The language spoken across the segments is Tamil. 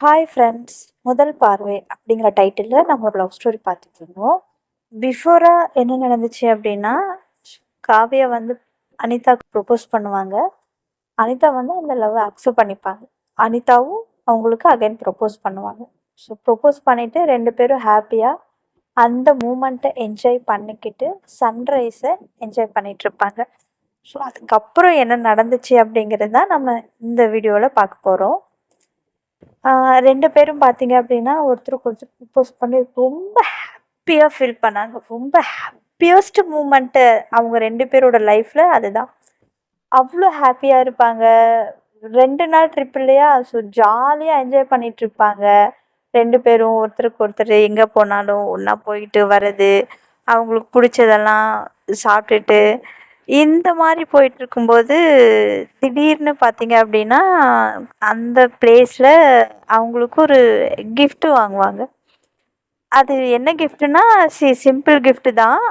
ஹாய் ஃப்ரெண்ட்ஸ் முதல் பார்வை அப்படிங்கிற டைட்டிலில் நம்ம ஒரு லவ் ஸ்டோரி பார்த்துட்டு இருந்தோம். பிஃபோராக என்ன நடந்துச்சு அப்படின்னா காவியா வந்து அனிதாவுக்கு ப்ரொப்போஸ் பண்ணுவாங்க. அனிதா வந்து அந்த லவ் அக்செப்ட் பண்ணிப்பாங்க. அனிதாவும் அவங்களுக்கு அகைன் ப்ரொப்போஸ் பண்ணுவாங்க. ஸோ ப்ரொப்போஸ் பண்ணிவிட்டு ரெண்டு பேரும் ஹாப்பியாக அந்த மூமெண்ட்டை என்ஜாய் பண்ணிக்கிட்டு சன்ரைஸை என்ஜாய் பண்ணிகிட்டு இருப்பாங்க. ஸோ அதுக்கப்புறம் என்ன நடந்துச்சு அப்படிங்கிறது தான் நம்ம இந்த வீடியோவில் பார்க்க போகிறோம் ரெண்டு பேரும் பார்த்தீங்க அப்படின்னா ஒருத்தருக்கு ஒருத்தர் ப்ரப்போஸ் பண்ணி ரொம்ப ஹாப்பியாக ஃபீல் பண்ணாங்க. ரொம்ப ஹாப்பியஸ்ட் மூமெண்ட்டு அவங்க ரெண்டு பேரோட லைஃப்பில் அதுதான். அவ்வளோ ஹாப்பியாக இருப்பாங்க. ரெண்டு நாள் ட்ரிப் இல்லையா? ஸோ ஜாலியாக என்ஜாய் பண்ணிட்டு இருப்பாங்க. ரெண்டு பேரும் ஒருத்தருக்கு ஒருத்தர் எங்கே போனாலும் ஒன்றா போயிட்டு வர்றது அவங்களுக்கு பிடிச்சதெல்லாம் சாப்பிட்டுட்டு இந்த மாதிரி போயிட்டுருக்கும்போது திடீர்னு பார்த்தீங்க அப்படின்னா அந்த பிளேஸில் அவங்களுக்கு ஒரு கிஃப்ட்டு வாங்குவாங்க. அது என்ன கிஃப்ட்டுன்னா சி சிம்பிள் கிஃப்ட்டு தான்.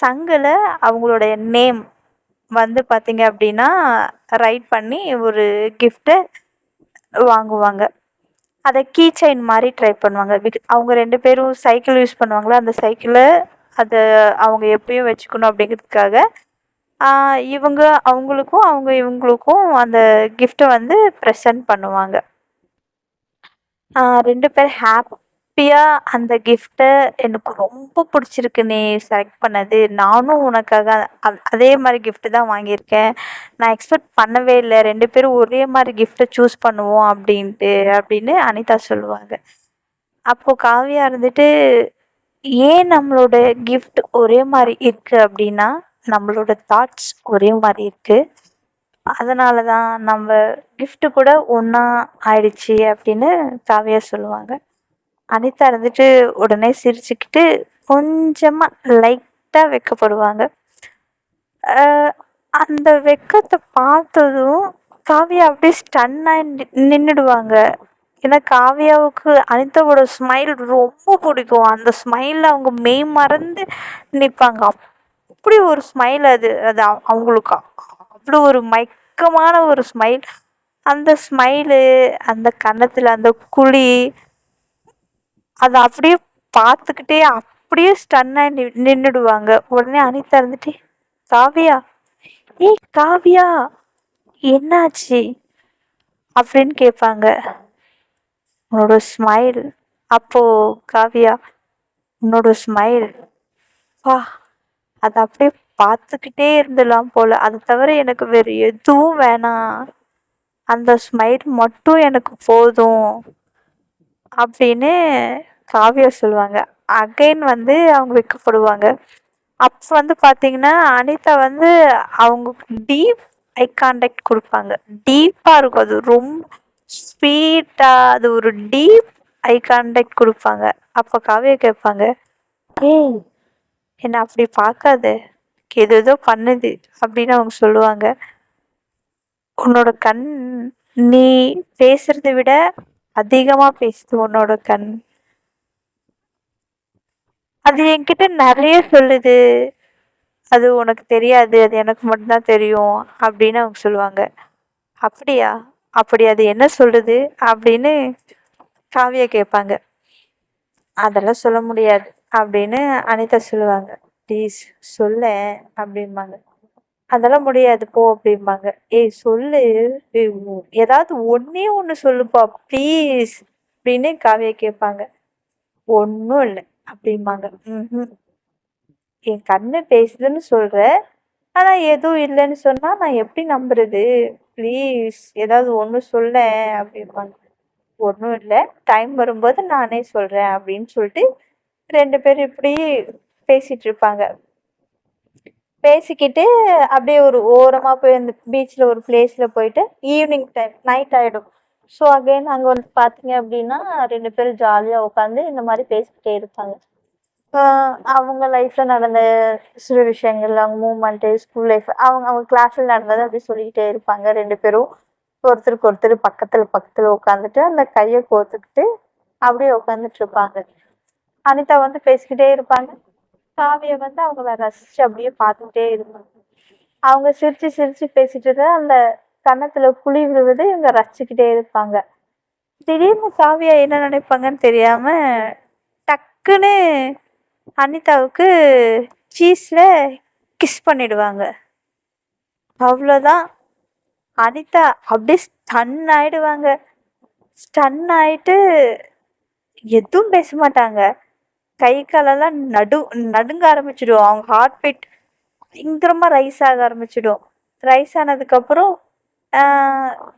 சங்கில் அவங்களுடைய நேம் வந்து பார்த்தீங்க அப்படின்னா ரைட் பண்ணி ஒரு கிஃப்ட்டை வாங்குவாங்க. அதை கீ செயின் மாதிரி ட்ரை பண்ணுவாங்க. பிக் அவங்க ரெண்டு பேரும் சைக்கிள் யூஸ் பண்ணுவாங்களா? அந்த சைக்கிளை அதை அவங்க எப்பயும் வச்சுக்கணும் அப்படிங்கிறதுக்காக இவங்க அவங்களுக்கும் அவங்க இவங்களுக்கும் அந்த கிஃப்ட்டை வந்து ப்ரெசன்ட் பண்ணுவாங்க. ரெண்டு பேர் ஹாப்பியாக அந்த கிஃப்ட்டை எனக்கு ரொம்ப பிடிச்சிருக்கு நீ செலக்ட் பண்ணது. நானும் உனக்காக அதே மாதிரி கிஃப்ட்டு தான் வாங்கியிருக்கேன். நான் எக்ஸ்பெக்ட் பண்ணவே இல்லை. ரெண்டு பேரும் ஒரே மாதிரி கிஃப்ட்டை சூஸ் பண்ணுவோம் அப்படின்ட்டு அப்படின்னு அனிதா சொல்லுவாங்க. அப்போது காவியா இருந்துட்டு ஏன் நம்மளோட கிஃப்ட் ஒரே மாதிரி இருக்குது அப்படின்னா நம்மளோட தாட்ஸ் ஒரே மாதிரி இருக்குது அதனால தான் நம்ம கிஃப்ட்டு கூட ஒன்றா ஆயிடுச்சு அப்படின்னு காவியா சொல்லுவாங்க. அனிதா இருந்துட்டு உடனே சிரிச்சுக்கிட்டு கொஞ்சமாக லைட்டாக வெக்கப்படுவாங்க. அந்த வெட்கத்தை பார்த்ததும் காவியா அப்படியே ஸ்டன்னாகி நின்றுடுவாங்க ஏன்னா காவியாவுக்கு அனிதாவோட ஸ்மைல் ரொம்ப பிடிக்கும். அந்த ஸ்மைலில் அவங்க மெய் மறந்து நிற்பாங்க அப்படி ஒரு ஸ்மைல் அது? அது அவ- அவங்களுக்கு? அவ்வளோ ஒரு மயக்கமான ஒரு ஸ்மைல் அந்த ஸ்மைலு அந்த கன்னத்தில் அந்த குழி அதை அப்படியே பார்த்துக்கிட்டே அப்படியே ஸ்டன்னாக நி நின்றுடுவாங்க உடனே அனிதா இருந்துட்டு காவியா ஏய் காவியா என்னாச்சு? அப்படின்னு கேட்பாங்க. உன்னோட ஸ்மைல் அப்போது காவியா உன்னோட ஸ்மைல் வா. அதை அப்படியே பார்த்துக்கிட்டே இருந்துடலாம் போல். அதை தவிர எனக்கு வேறு எதுவும் வேணாம். அந்த ஸ்மைல் மட்டும் எனக்கு போதும் அப்படின்னு காவியா சொல்லுவாங்க. அகைன் வந்து அவங்க விற்கப்படுவாங்க அப்போ வந்து பார்த்தீங்கன்னா அனிதா வந்து அவங்க டீப் ஐ கான்டாக்ட் கொடுப்பாங்க. டீப்பாக இருக்கும். அது ரொம்ப ஸ்வீட்டாக அது ஒரு டீப் ஐ கான்டாக்ட் கொடுப்பாங்க. அப்போ காவியா கேட்பாங்க ஏய் என்னை அப்படி பார்க்காத. எது ஏதோ பண்ணுது அப்படின்னு அவங்க சொல்லுவாங்க. உன்னோட கண் நீ பேசுறத விட அதிகமாக பேசுது உன்னோட கண். அது என்கிட்ட நிறைய சொல்லுது. அது உனக்கு தெரியாது அது எனக்கு மட்டும்தான் தெரியும் அப்படின்னு அவங்க சொல்லுவாங்க. அப்படியா? அப்படி அது என்ன சொல்லுது? அப்படின்னு காவியா கேட்பாங்க. அதெல்லாம் சொல்ல முடியாது. அப்படின்னு அனிதா சொல்லுவாங்க. ப்ளீஸ் சொல்ல அப்படிம்பாங்க. அதெல்லாம் முடியாது போ அப்படிம்பாங்க. ஏய் சொல்லு. ஏய், ஏதாவது ஒன்றே ஒன்று சொல்லுப்பா ப்ளீஸ் அப்படின்னு காவியா கேட்பாங்க. ஒன்றும் இல்லை அப்படிம்பாங்க. ம் என் கண்ணு பேசுதுன்னு சொல்கிற ஆனால் எதுவும் இல்லைன்னு சொன்னால் நான் எப்படி நம்புறது? ப்ளீஸ் ஏதாவது ஒன்று சொல்ல அப்படிம்பாங்க. ஒன்றும் இல்லை டைம் வரும்போது நானே சொல்கிறேன் அப்படின்னு சொல்லிட்டு ரெண்டு பேரும் இப்படி பேசிகிட்டு இருப்பாங்க. பேசிக்கிட்டு அப்படியே ஒரு ஓரமாக போய் அந்த பீச்சில் ஒரு பிளேஸில் போயிட்டு ஈவினிங் டைம் நைட் ஆகிடும் ஸோ அகைன் அங்கே வந்து பார்த்தீங்க அப்படின்னா ரெண்டு பேரும் ஜாலியாக உட்காந்து இந்த மாதிரி பேசிக்கிட்டே இருப்பாங்க. அவங்க லைஃப்பில் நடந்த சில விஷயங்கள் அவங்க மூமெண்ட்டு ஸ்கூல் லைஃப் அவங்க அவங்க கிளாஸில் நடந்ததை அப்படி சொல்லிக்கிட்டே இருப்பாங்க. ரெண்டு பேரும் ஒருத்தருக்கு ஒருத்தர் பக்கத்தில் பக்கத்தில் உட்காந்துட்டு அந்த கையை கோத்துக்கிட்டு அப்படியே உட்காந்துட்டு இருப்பாங்க. அனிதா வந்து பேசிக்கிட்டே இருப்பாங்க. காவியை வந்து அவங்க ரசிச்சு அப்படியே பார்த்துக்கிட்டே இருப்பாங்க. அவங்க சிரிச்சு சிரிச்சு பேசிட்டு இருக்க அந்த கன்னத்துல குழி விழுவது இவங்க ரசிச்சுக்கிட்டே இருப்பாங்க. திடீர்னு காவியா என்ன நினைப்பாங்கன்னு தெரியாம டக்குன்னு அனிதாவுக்கு சீஸில் கிஸ் பண்ணிடுவாங்க. அவ்வளோதான் அனிதா அப்படியே ஸ்டன் ஆயிடுவாங்க. ஸ்டன் ஆயிட்டு எதுவும் பேச மாட்டாங்க. கை காலெல்லாம் நடு நடுங்க ஆரம்பிச்சிடும் அவங்க ஹார்ட் பீட் பயங்கரமாக ரைஸ் ஆக ஆரம்பிச்சிடும். ரைஸ் ஆனதுக்கப்புறம்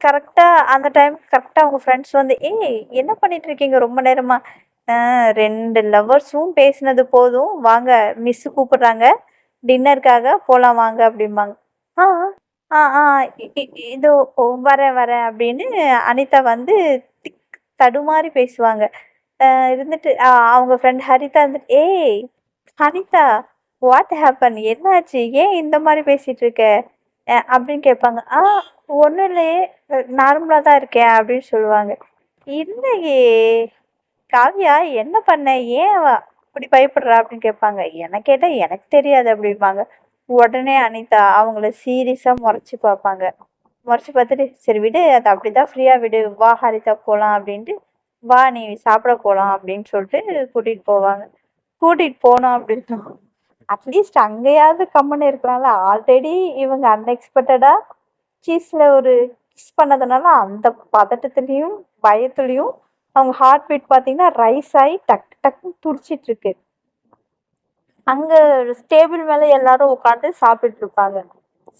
கரெக்டாக அந்த டைம் கரெக்டாக அவங்க ஃப்ரெண்ட்ஸ் வந்து ஏய் என்ன பண்ணிட்டு இருக்கீங்க ரொம்ப நேரமாக ரெண்டு லவ்வர்ஸும் பேசினது போதும். வாங்க மிஸ்ஸு கூப்பிடுறாங்க. டின்னருக்காக போகலாம் வாங்க அப்படிம்பாங்க. ஆ ஆ ஆ இதோ வரேன் வரேன் அப்படின்னு அனிதா வந்து திக் தடுமாறி பேசுவாங்க. இருந்துட்டு அவங்க ஃப்ரெண்ட் ஹரிதா இருந்துட்டு ஏய் அனிதா வாட் ஹேப்பன் என்னாச்சு? ஏன் இந்த மாதிரி பேசிகிட்டு இருக்க? அப்படின்னு கேட்பாங்க. ஆ ஒன்றும் இல்லையே நார்மலாக தான் இருக்கேன் அப்படின்னு சொல்லுவாங்க. இல்லையே காவியா என்ன பண்ண? ஏன் இப்படி அப்படி பயப்படுறா? அப்படின்னு கேட்பாங்க. எனக்கு கேட்டால் எனக்கு தெரியாது அப்படிம்பாங்க. உடனே அனிதா அவங்கள சீரியஸாக முறைச்சி பார்ப்பாங்க. முறைச்சி பார்த்துட்டு சரி விடு அது அப்படிதான் ஃப்ரீயாக விடு. வா ஹரிதா போகலாம் அப்படின்ட்டு வா நீ சாப்பிட போகலாம் அப்படின்னு சொல்லிட்டு கூட்டிகிட்டு போவாங்க. கூட்டிகிட்டு போனோம் அப்படின்னா அட்லீஸ்ட் அங்கேயாவது கம்மன் இருக்கலாம்ல. ஆல்ரெடி இவங்க அன்எக்ஸ்பெக்டடாக சீஸில் ஒரு கிஸ் பண்ணதுனால அந்த பதட்டத்துலேயும் பயத்துலேயும் அவங்க ஹார்ட் பீட் பார்த்தீங்கன்னா ரைஸ் ஆகி டக் டக்குன்னு துடிச்சிட்டு இருக்கு. அங்கே டேபிள் மேலே எல்லாரும் உட்காந்து சாப்பிட்டுட்டு இருப்பாங்க.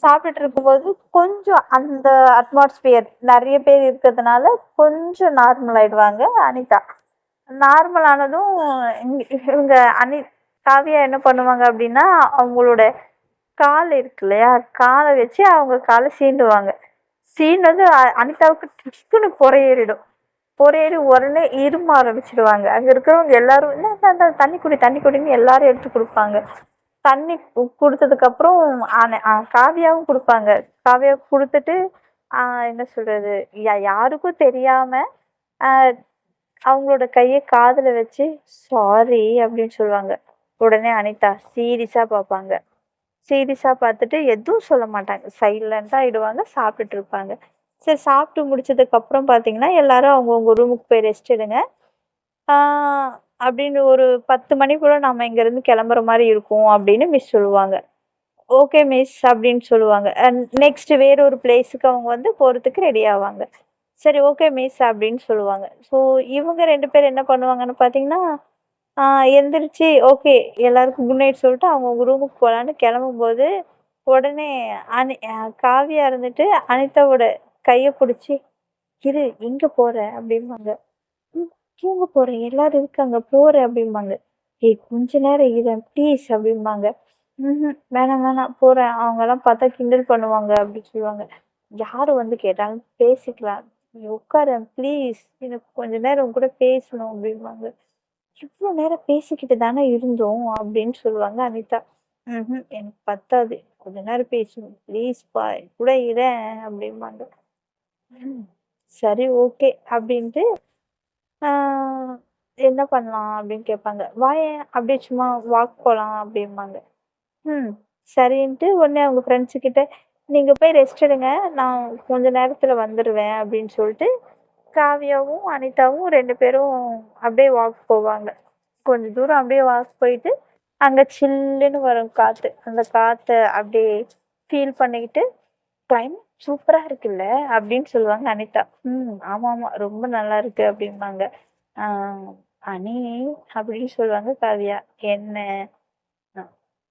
சாப்பிட்டுட்டு இருக்கும்போது கொஞ்சம் அந்த அட்மாஸ்பியர் நிறைய பேர் இருக்கிறதுனால கொஞ்சம் நார்மல் ஆயிடுவாங்க அனிதா. நார்மல் ஆனதும் இவங்க அனி காவியா என்ன பண்ணுவாங்க அப்படின்னா அவங்களோட கால் இருக்கு இல்லையா காலை வச்சு அவங்க காலை சீண்டுவாங்க. சீண்டது அ- அனிதாவுக்கு டிஸ்குன்னு பொறையேறிடும். பொறையேறி உடனே இரும ஆரம்பிச்சிடுவாங்க. அங்கே இருக்கிறவங்க எல்லாரும் என்ன தண்ணி குடி தண்ணி குடின்னு எல்லாரும் எடுத்து கொடுப்பாங்க. தண்ணி கொடுத்ததுக்கப்புறம் காவியாவும் கொடுப்பாங்க. காவியா கொடுத்துட்டு என்ன சொல்கிறது யா- யாருக்கும் தெரியாமல் அவங்களோட கையை காதில் வச்சு சாரி அப்படின்னு சொல்லுவாங்க. உடனே அனிதா சீரியஸாக பார்ப்பாங்க. சீரியஸாக பார்த்துட்டு எதுவும் சொல்ல மாட்டாங்க. சைலண்ட்டாக ஆகிடுவாங்க சாப்பிட்டுட்டு இருப்பாங்க. சரி சாப்பிட்டு முடிச்சதுக்கப்புறம் பார்த்தீங்கன்னா எல்லாரும் அவங்கவுங்க ரூமுக்கு போய் ரெஸ்ட் எடுங்க. அப்படின்னு ஒரு பத்து மணிக்குள்ளே போல நம்ம இங்கேருந்து கிளம்புற மாதிரி இருக்கும் அப்படின்னு மிஸ் சொல்லுவாங்க. ஓகே மிஸ் அப்படின்னு சொல்லுவாங்க. நெக்ஸ்ட் வேற ஒரு பிளேஸுக்கு அவங்க வந்து போகிறதுக்கு ரெடி ஆவாங்க. சரி ஓகே மிஸ் அப்படின்னு சொல்லுவாங்க. ஸோ இவங்க ரெண்டு பேர் என்ன பண்ணுவாங்கன்னு பார்த்தீங்கன்னா எந்திரிச்சு ஓகே எல்லாருக்கும் குட் நைட் சொல்லிட்டு அவங்க ரூமுக்கு போகலான்னு கிளம்பும்போது உடனே அனி காவியாக காவியா இருந்துட்டு அனிதாவோட கையை பிடிச்சி இரு எங்கே போகிற அப்படிம்பாங்க. "ம், தூங்க போறேன். எல்லாரும் இருக்காங்க. போகிறேன் அப்படிம்பாங்க. ஏய் கொஞ்ச நேரம் இரு ப்ளீஸ் அப்படிம்பாங்க. ம் வேணாம் வேணாம். போறேன். அவங்கெல்லாம் பார்த்தா கிண்டல் பண்ணுவாங்க அப்படின்னு சொல்லுவாங்க. யார் வந்து கேட்டாலும் பேசிக்கலாம். நீ உட்காரு ப்ளீஸ் எனக்கு கொஞ்ச நேரம் கூட பேசணும் அப்படிம்பாங்க. இவ்வளோ நேரம் பேசிக்கிட்டு தானே இருந்தோம் அப்படின்னு சொல்லுவாங்க அனிதா. ம் எனக்கு பத்தாது. கொஞ்ச நேரம் பேசணும். ப்ளீஸ் பா. என் கூட இரேன் அப்படிம்பாங்க. ம். சரி ஓகே அப்படின்ட்டு என்ன பண்ணலாம் அப்படின்னு கேட்பாங்க. வாயேன் அப்படியே சும்மா வாக் போகலாம் அப்படிம்பாங்க. ம் சரின்ட்டு உடனே அவங்க ஃப்ரெண்ட்ஸு கிட்ட நீங்கள் போய் ரெஸ்ட் எடுங்க நான் கொஞ்ச நேரத்தில் வந்துடுவேன் அப்படின்னு சொல்லிட்டு காவியாவும் அனிதாவும் ரெண்டு பேரும் அப்படியே வாக் போவாங்க. கொஞ்ச தூரம் அப்படியே வாக் போயிட்டு அங்கே சில்லுன்னு வரும் காற்று அந்த காற்றை அப்படியே ஃபீல் பண்ணிக்கிட்டு கிளைமேட் சூப்பராக இருக்குல்ல? அப்படின்னு சொல்லுவாங்க அனிதா. ம் ஆமாம் ஆமாம் ரொம்ப நல்லா இருக்கு அப்படிம்பாங்க. ஆஹ் அனி அப்படின்னு சொல்லுவாங்க காவியா. என்ன?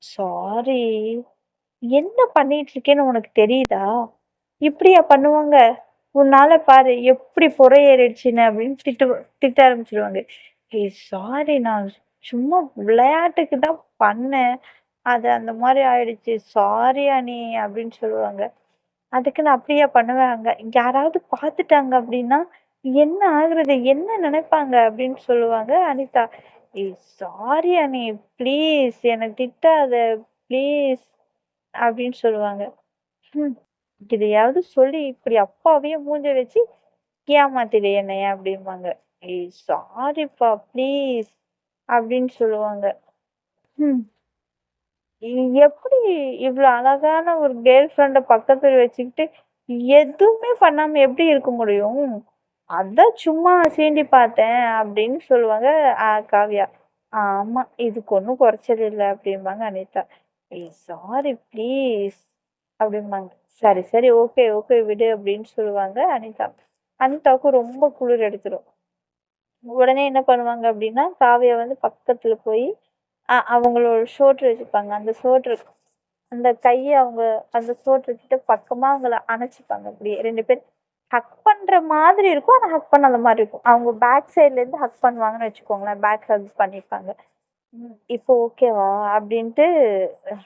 சாரி என்ன பண்ணிட்டு இருக்கேன்னு உனக்கு தெரியுதா? இப்படியா பண்ணுவாங்க? உன்னால பாரு எப்படி புறையேறிடுச்சுன்னு அப்படின்னு திட்டு திட்ட ஆரம்பிச்சிடுவாங்க ஏய் சாரி நான் சும்மா விளையாட்டுக்கு தான் பண்ணேன். அது அந்த மாதிரி ஆயிடுச்சு. சாரி அனி அப்படின்னு சொல்லுவாங்க. அதுக்கு நான் அப்படியா பண்ணுவாங்க யாராவது பார்த்துட்டாங்க அப்படின்னா என்ன ஆகுறது? என்ன நினைப்பாங்க? அப்படின்னு சொல்லுவாங்க அனிதா. ஏய் சாரி அனி ப்ளீஸ் என்னை திட்டாத ப்ளீஸ் அப்படின்னு சொல்லுவாங்க. ம் இதையாவது சொல்லி இப்படி அப்பாவே மூஞ்ச வச்சு ஏமாத்திடு என்னைய அப்படிம்பாங்க. ஏய் சாரிப்பா ப்ளீஸ் அப்படின்னு சொல்லுவாங்க. ம் எப்படி இவ்வளோ அழகான ஒரு கேர்ள் ஃப்ரெண்டை பக்கத்தில் வச்சுக்கிட்டு எதுவுமே பண்ணாமல் எப்படி இருக்க முடியும்? அதான் சும்மா சீண்டி பார்த்தேன் அப்படின்னு சொல்லுவாங்க ஆ, காவ்யா. ஆமாம் இதுக்கு ஒன்றும் குறைச்சல் இல்லை அப்படிம்பாங்க அனிதா. ஏய் சாரி ப்ளீஸ் அப்படிம்பாங்க. சரி சரி ஓகே ஓகே விடு அப்படின்னு சொல்லுவாங்க அனிதா. அனிதாவுக்கு ரொம்ப குளிர் எடுத்துரும் உடனே என்ன பண்ணுவாங்க அப்படின்னா காவியா வந்து பக்கத்தில் போய் அவங்களோட ஷோல்டர் வச்சுப்பாங்க. அந்த ஷோல்டர் அந்த கையை அவங்க அந்த ஷோல்டர் கிட்ட அவங்கள அணைச்சிப்பாங்க. அப்படியே ரெண்டு பேர் ஹக் பண்ணுற மாதிரி இருக்கும். ஆனால் ஹக் பண்ணாத மாதிரி இருக்கும். அவங்க பேக் சைட்லேருந்து ஹக் பண்ணுவாங்கன்னு வச்சுக்கோங்களேன். பேக் ஹக் பண்ணிப்பாங்க. இப்போ ஓகேவா அப்படின்ட்டு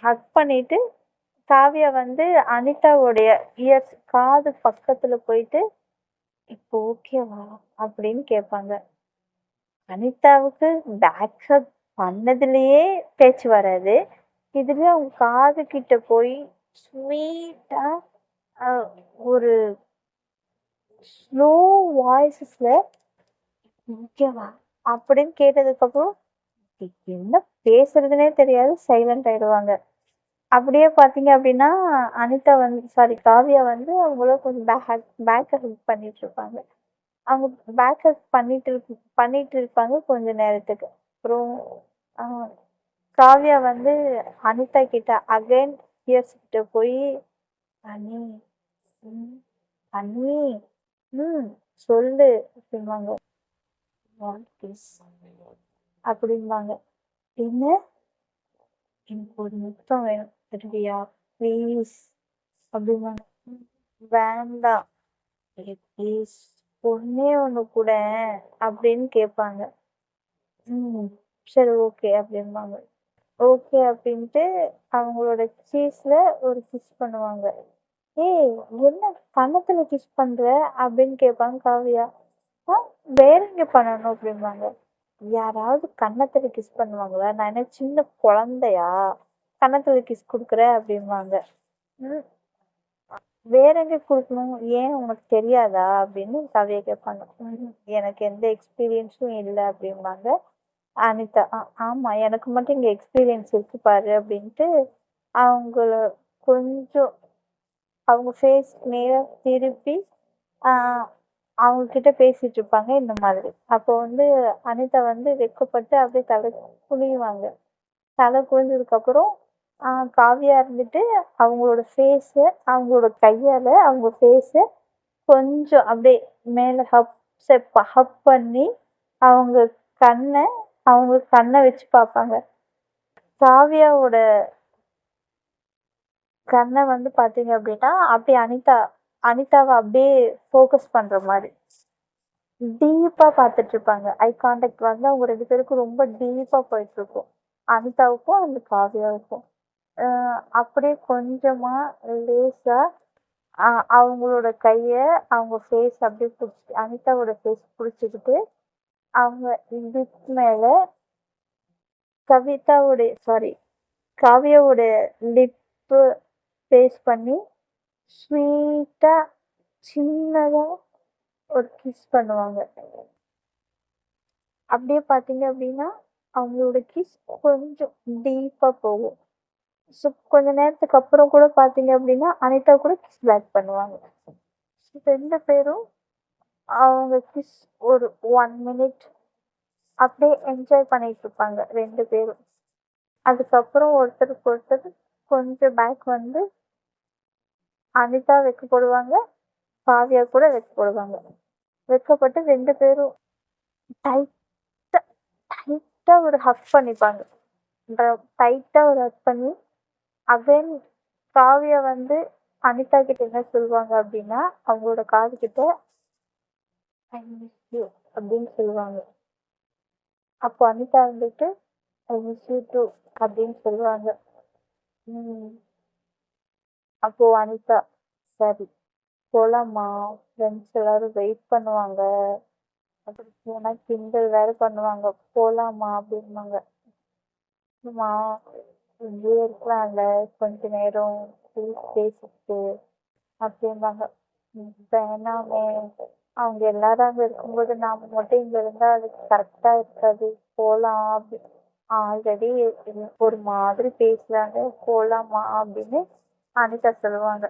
ஹக் பண்ணிட்டு காவியா வந்து அனிதாவுடைய இயர்ஸ் காது பக்கத்துல போயிட்டு இப்போ ஓகேவா அப்படின்னு கேட்பாங்க அனிதாவுக்கு பேக் ஹக் பண்ணதுலயே பேச்சு வராது. இதுல அவங்க காது கிட்ட போய் ஸ்வீட்டா ஒரு ஸ்லோ வாய்ஸஸ்ல ஓகேவா அப்படின்னு கேட்டதுக்கு அப்புறம் என்ன பேசுறதுனே தெரியாது சைலண்ட் ஆயிடுவாங்க. அப்படியே பார்த்தீங்க அப்படின்னா அனிதா வந்து சாரி காவியா வந்து அவங்கள கொஞ்சம் பேக் பேக் ஹெல்ப் பண்ணிட்டு இருப்பாங்க. அவங்க பேக் ஹெல்ப் பண்ணிட்டு பண்ணிட்டு இருப்பாங்க கொஞ்ச நேரத்துக்கு. அப்புறம் காவ்யா வந்து அனிதா கிட்ட அகைன் இயர்ஸ் கிட்ட போய் அனி ம், அண்ணி ம் சொல்லு அப்படிம்பாங்க. அப்படிம்பாங்க. என்ன? எனக்கு ஒரு முத்தம் வேணும் தருவியா ப்ளீஸ் அப்படிம்பாங்க. "ம், வேண்டாம் ப்ளீஸ் ஒன்னே ஒன்று கூட அப்படின்னு கேட்பாங்க. ம் சரி ஓகே அப்படிம்பாங்க. ஓகே அப்படின்ட்டு அவங்களோட சீஸ்ல ஒரு கிஸ் பண்ணுவாங்க. ஏய் என்ன கன்னத்துல கிஸ் பண்ற அப்படின்னு கேட்பாங்க காவியா. ஆ வேற எங்க பண்ணணும் அப்படிம்பாங்க. யாராவது கன்னத்துல கிஸ் பண்ணுவாங்களா? நான் என்ன சின்ன குழந்தையா? கன்னத்துல கிஸ் கொடுக்குற அப்படிம்பாங்க. ம் வேற எங்க கொடுக்கணும்? ஏன் உனக்கு தெரியாதா? அப்படின்னு கவியை கேட்பாங்க. "ம்ஹும், எனக்கு எந்த எக்ஸ்பீரியன்ஸும் இல்லை அப்படிம்பாங்க. அனிதா "ஆ- ஆமா எனக்கு மட்டும் இங்க எக்ஸ்பீரியன்ஸ் இருக்கு பாரு அப்படின்ட்டு அவங்கள கொஞ்சம் அவங்க ஃபேஸ் நேராக திருப்பி அவங்கக்கிட்ட அவங்க கிட்ட பேசிட்டு இருப்பாங்க இந்த மாதிரி. அப்போ வந்து அனிதா வந்து வெட்கப்பட்டு அப்படியே தலை குனியுவாங்க. தலை குனிஞ்சதுக்கப்புறம் காவியா இருந்துட்டு அவங்களோட ஃபேஸு அவங்களோட கையால அவங்க ஃபேஸை கொஞ்சம் அப்படியே மேலே ஹப் செப் ஹப் பண்ணி அவங்க கண்ணை அவங்க கண்ணை வச்சு பார்ப்பாங்க. காவியாவோட கண்ணை வந்து பார்த்தீங்க அப்படின்னா அப்படியே அனிதா அனிதாவை அப்படியே ஃபோக்கஸ் பண்ணுற மாதிரி. டீப்பாக பார்த்துட்டு இருப்பாங்க. ஐ கான்டாக்ட் வந்து அவங்க ரெண்டு பேருக்கும் ரொம்ப டீப்பாக போயிட்டு இருக்கும். அனிதாவுக்கும் அந்த காவியாவுக்கும். அப்படியே கொஞ்சமாக லேசாக அவங்களோட கையை அவங்க ஃபேஸ் அப்படியே பிடிச்சி அனிதாவோட ஃபேஸ் பிடிச்சிக்கிட்டு அவங்க லிப் மேல கவிதாவுடைய சாரி காவியாவுடைய லிப்பு ஃபேஸ் பண்ணி ஸ்வீட்டாக சின்னதாக ஒரு கிஸ் பண்ணுவாங்க. அப்படியே பார்த்தீங்க அப்படின்னா அவங்களோட கிஸ் கொஞ்சம் டீப்பாக போகும். ஸோ கொஞ்ச நேரத்துக்கு அப்புறம் கூட பார்த்தீங்க அப்படின்னா அனிதா கூட கிஸ் பேக் பண்ணுவாங்க. ரெண்டு பேரும் அவங்க கிஸ் ஒரு ஒன் மினிட் அப்படியே என்ஜாய் பண்ணிட்டு இருப்பாங்க ரெண்டு பேரும். அதுக்கப்புறம் ஒருத்தருக்கு ஒருத்தர் கொஞ்சம் பேக் வந்து அனிதா வைக்க போடுவாங்க காவியா கூட வைக்க போடுவாங்க வைக்கப்பட்டு ரெண்டு பேரும் டைட்டாக டைட்டாக ஒரு ஹக் பண்ணிப்பாங்க. டைட்டாக ஒரு ஹக் பண்ணி அவன் காவியா வந்து அனிதா கிட்ட என்ன சொல்லுவாங்க அப்படின்னா அவங்களோட காது கிட்ட யூ அப்படின்னு சொல்லுவாங்க. அப்போ அனிதா வந்துட்டு ஐ மிஸ் யூ டூ அப்படின்னு சொல்லுவாங்க. ம். அப்போ அனிதா சரி போலாமா ஃப்ரெண்ட்ஸ் எல்லாரும் வெயிட் பண்ணுவாங்க. அப்படி போனா கிண்டல் வேற பண்ணுவாங்க. போலாமா அப்படின்வாங்க சும்மா இங்கேயே இருக்கலாம்ல கொஞ்ச நேரம் பேசிட்டு அப்படிம்பாங்க. வேணாமே. அவங்க எல்லாரும் அங்க இருக்கும்போது நாம மட்டும் இங்க இருந்தா அது கரெக்டா இருக்காது. போலாம் அப்படி ஆல்ரெடி ஒரு மாதிரி பேசுறாங்க. போலாமா அப்படின்னு அனிதா சொல்லுவாங்க.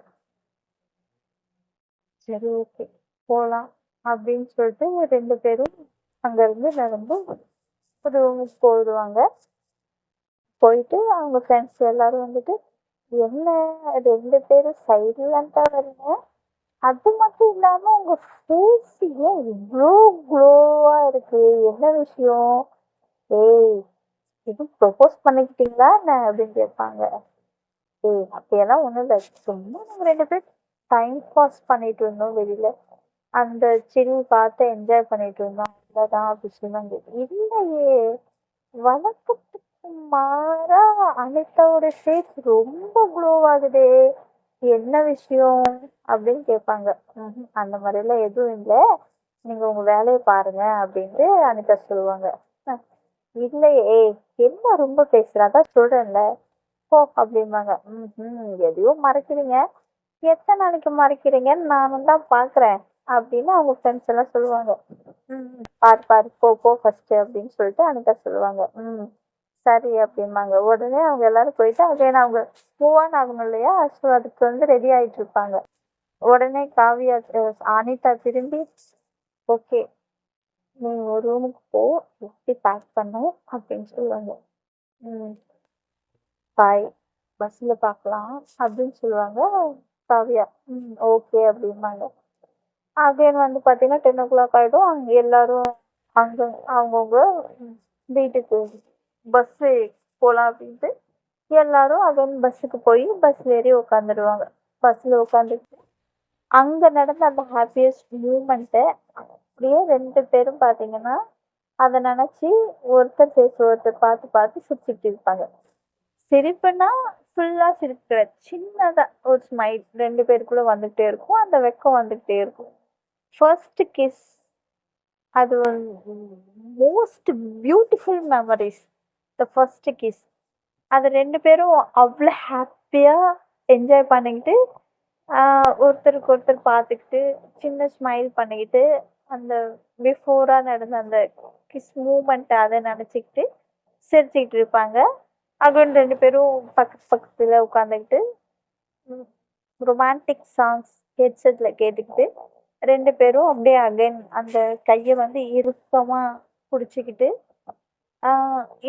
சரி ஓகே போலாம் அப்படின்னு சொல்லிட்டு ரெண்டு பேரும் அங்கேருந்து நடந்து ரூமுக்கு போயிடுவாங்க. போயிட்டு அவங்க ஃப்ரெண்ட்ஸ் எல்லாரும் வந்துட்டு என்ன? ரெண்டு பேரும் சைலண்ட்டாக வரீங்க? அது மட்டும் இல்லாமல் உங்கள் ஃபேஸ் ஏன் இவ்வளோ க்ளோவாக இருக்கு? என்ன விஷயம்? ஏய் இது ப்ரொபோஸ் பண்ணிக்கிட்டீங்களா என்ன அப்படின்னு கேட்பாங்க. ஏய் அப்படியெல்லாம் ஒன்றும் இல்லை. சும்மா நம்ம ரெண்டு பேர் டைம் பாஸ் பண்ணிட்டு இருந்தோம் வெளியில. அந்த சில் பார்த்து என்ஜாய் பண்ணிட்டு இருந்தோம். அவ்வளோதான் அப்படின்னு சொன்னாங்க. இல்லையே வழக்கத்துக்கு மாறா அனிதாவோட ஃபேஸ் ரொம்ப க்ளோவாகுதே என்ன விஷயம் அப்படின்னு கேட்பாங்க. "ம்ஹும், அந்த மாதிரிலாம் எதுவும் இல்லை. நீங்க உங்க வேலையை பாருங்க அப்படின்ட்டு அனிதா சொல்லுவாங்க. "அஹ், இல்லையே. என்ன ரொம்ப பேசுற? அதான் சொல்றேன்ல. போ அப்படிம்பாங்க. ம் எதையோ மறைக்கிறீங்க. எத்தனை நாளைக்கு மறைக்கிறீங்கன்னு நானும் தான் பார்க்குறேன் அப்படின்னு அவங்க ஃப்ரெண்ட்ஸ் எல்லாம் சொல்லுவாங்க. ம் பாரு பாரு போ போ ஃபர்ஸ்ட் அப்படின்னு சொல்லிட்டு அனிதா சொல்லுவாங்க. ம். சரி அப்படிம்பாங்க. உடனே அவங்க எல்லாரும் போயிட்டு அகைன் அவங்க மூவ் ஆன் ஆகணும் இல்லையா? ஸோ அதுக்கு வந்து ரெடி ஆகிட்டு இருப்பாங்க. உடனே காவியா அனிதா திரும்பி ஓகே நீ ஒரு ரூமுக்கு போ எப்படி பேக் பண்ணும் அப்படின்னு சொல்லுவாங்க. ம். பாய் பஸ்ஸில் பார்க்கலாம் அப்படின்னு சொல்லுவாங்க காவியா. ம் ஓகே அப்படிம்பாங்க. அகைன் வந்து பார்த்தீங்கன்னா டென் ஓ கிளாக் ஆகிடும் அங்கே எல்லாரும் அங்கே அவங்கவுங்க வீட்டுக்கு பஸ்ஸு போகலாம் அப்படின்ட்டு எல்லாரும் அகைன் பஸ்ஸுக்கு போய் பஸ்ஸில் ஏறி உட்காந்துடுவாங்க பஸ்ஸில் உட்காந்துட்டு அங்கே நடந்த அந்த ஹாப்பியஸ்ட் மூமெண்ட்டை அப்படியே ரெண்டு பேரும் பார்த்தீங்கன்னா அதை நினச்சி ஒருத்தர் ஃபேஸ் ஒருத்தர் பார்த்து பார்த்து சிரிச்சுட்டு இருப்பாங்க. சிரிப்புனா ஃபுல்லாக சிரிக்கிற சின்னதாக ஒரு ஸ்மைல் ரெண்டு பேருக்குள்ளே வந்துகிட்டே இருக்கும். அந்த வெக்கம் வந்துக்கிட்டே இருக்கும். ஃபர்ஸ்ட் கிஸ் அது most beautiful memories the first kiss அது ரெண்டு பேரும் அவ்வளோ ஹாப்பியாக என்ஜாய் பண்ணிக்கிட்டு ஒருத்தருக்கு ஒருத்தர் பார்த்துக்கிட்டு சின்ன ஸ்மைல் பண்ணிக்கிட்டு அந்த பிஃபோராக நடந்த அந்த கிஸ் மூமெண்ட் அதை நினச்சிக்கிட்டு சிரிச்சுக்கிட்டு இருப்பாங்க. அகைன் ரெண்டு பேரும் பக்கத்து பக்கத்தில் உட்காந்துக்கிட்டு ரொமான்டிக் சாங்ஸ் ஹெட்செட்டில் கேட்டுக்கிட்டு ரெண்டு பேரும் அப்படியே அகைன் அந்த கையை வந்து இறுக்கமாக பிடிச்சிக்கிட்டு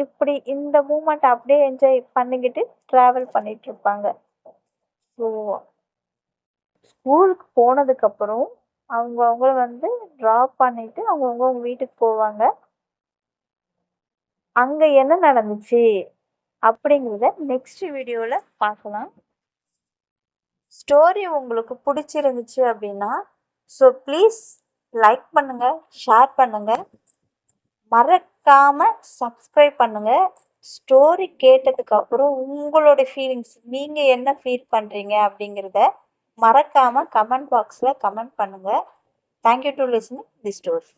இப்படி இந்த மூமெண்ட் அப்படியே என்ஜாய் பண்ணிக்கிட்டு ட்ராவல் பண்ணிட்டு இருப்பாங்க ஸோ ஸ்கூலுக்கு போனதுக்கப்புறம் அவங்க அவங்கள வந்து ட்ராப் பண்ணிட்டு அவங்கவுங்க அவங்க வீட்டுக்கு போவாங்க. அங்கே என்ன நடந்துச்சு அப்படிங்கிறத நெக்ஸ்ட் வீடியோவில் பார்க்கலாம். ஸ்டோரி உங்களுக்கு பிடிச்சிருந்துச்சு அப்படின்னா ஸோ ப்ளீஸ் லைக் பண்ணுங்க ஷேர் பண்ணுங்க. மறக்காமல் சப்ஸ்கிரைப் பண்ணுங்கள் ஸ்டோரி கேட்டதுக்கப்புறம் உங்களோட ஃபீலிங்ஸ் நீங்கள் என்ன ஃபீல் பண்ணுறீங்க அப்படிங்கிறத மறக்காமல் கமெண்ட் பாக்ஸில் கமெண்ட் பண்ணுங்கள் thank you to listening the story